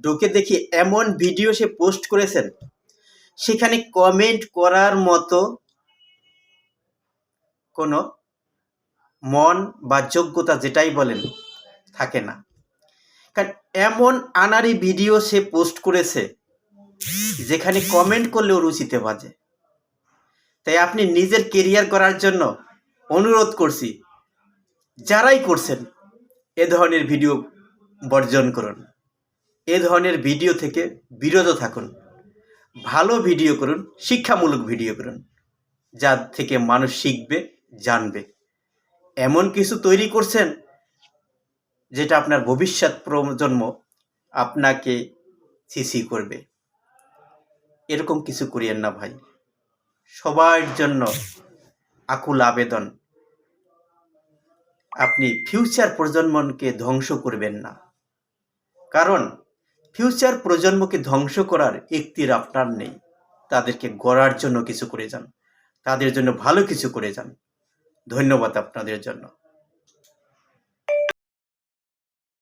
ঢুকে দেখি এমন ভিডিও সে পোস্ট করেছেন। সেখানে কমেন্ট করার মতো কোনো মন বা যোগ্যতা যেটাই বলেন, থাকে না। কারণ এমন আনারি ভিডিও সে পোস্ট করেছে, যেখানে কমেন্ট করলেও রুচিতে বাজে। তাই আপনি নিজের কেরিয়ার করার জন্য অনুরোধ করছি, যারাই করছেন, এ ধরনের ভিডিও বর্জন করুন। এ ধরনের ভিডিও থেকে বিরত থাকুন। ভালো ভিডিও করুন, শিক্ষামূলক ভিডিও করুন, যা থেকে মানুষ শিখবে, জানবে। এমন কিছু তৈরি করছেন, যেটা আপনার ভবিষ্যৎ প্রজন্ম আপনাকে সিসি করবে। এরকম কিছু করিয়েন না ভাই। সবার জন্য আকুল আবেদন। আপনি ফিউচার প্রজন্মকে ধ্বংস করবেন না। কারণ ফিউচার প্রজন্মকে ধ্বংস করার একটির আপনার নেই। তাদেরকে গড়ার জন্য কিছু করে যান। তাদের জন্য ভালো কিছু করে যান। ধন্যবাদ আপনাদের জন্য।